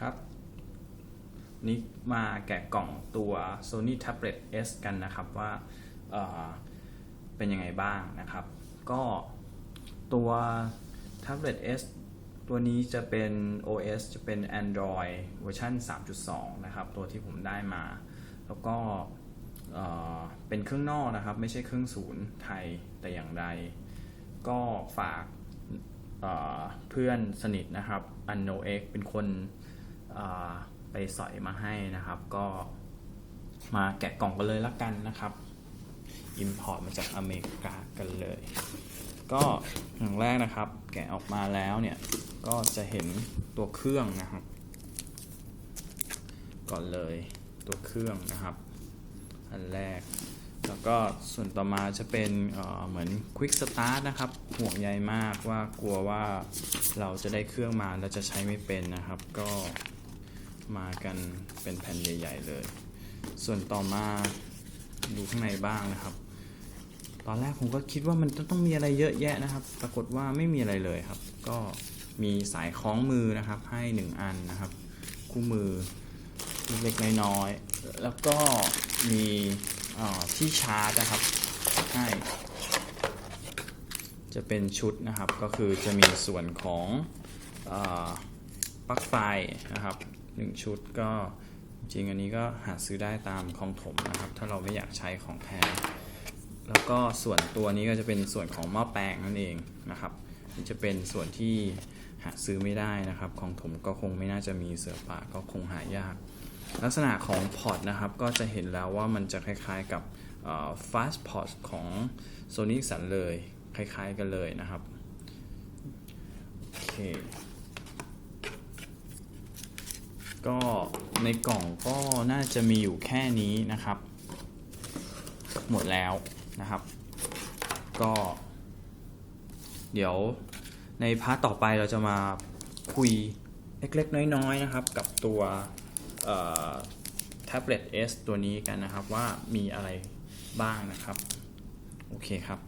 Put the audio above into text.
ครับนี่มาแกะกล่องตัว Sony Tablet S กันนะครับว่าเเป็นยังไงบ้างนะครับ ก็ตัว Tablet S ตัวนี้จะเป็น OS จะเป็น Android เวอร์ชัน3.2 นะครับ ตัวที่ผมได้มา แล้วก็เอ่อเป็นเครื่องนอกนะครับ ไม่ใช่เครื่องศูนย์ไทยแต่อย่างใด ก็ฝากเอ่อเพื่อนสนิทนะครับอันโนเอ็กเป็นคน ไปสอยมาให้นะครับ ก็มาแกะกล่องกันเลยละกันนะครับ Import มาจากอเมริกากันเลย ก็อย่างแรกนะครับ แกะออกมาแล้วเนี่ย ก็จะเห็นตัวเครื่องนะครับ ก่อนเลยตัวเครื่องนะครับ อันแรก แล้วก็ส่วนต่อมาจะเป็นเเหมือน Quick Start นะครับ ห่วงใยมากว่ากลัวว่าเราจะได้เครื่องมาแล้วจะใช้ไม่เป็นนะครับ ก็ มากันเป็นแผ่นใหญ่ ๆ เลย ส่วนต่อมาดูข้างในบ้างนะครับ ตอนแรกผมก็คิดว่ามันต้องมีอะไรเยอะแยะนะครับ ปรากฏว่าไม่มีอะไรเลยครับ ก็มีสายคล้องมือนะครับ ให้หนึ่งอันนะครับ คู่มือเล็กๆน้อยๆแล้วก็มีที่ชาร์จนะครับให้จะเป็นชุดนะครับก็คือจะมีส่วนของอปลั๊กไฟนะครับ หนึ่งชุดก็จริงอันนี้ก็หาซื้อได้ตามคลองถมนะครับ ถ้าเราไม่อยากใช้ของแพงแล้วก็ส่วนตัวนี้ก็จะเป็นส่วนของหม้อแปลงนั่นเองนะครับนี่จะเป็นส่วนที่หาซื้อไม่ได้นะครับ ของผมก็คงไม่น่าจะมีเสือป่าก็คงหายาก ลักษณะของพอร์ตนะครับก็จะเห็นแล้วว่ามันจะคล้ายๆกับเอ่อ fast port ของ Sony สันเลย คล้ายๆกันเลยนะครับ โอเค ก็ในกล่องก็น่าจะมีอยู่แค่นี้นะครับ หมดแล้วนะครับ ก็ เดี๋ยวในพาร์ทต่อไปเราจะมาคุยเล็กๆ น้อยๆนะครับ กับตัวเอ่อ Tablet S ตัวนี้กันนะครับว่ามีอะไรบ้างนะครับ โอเคครับ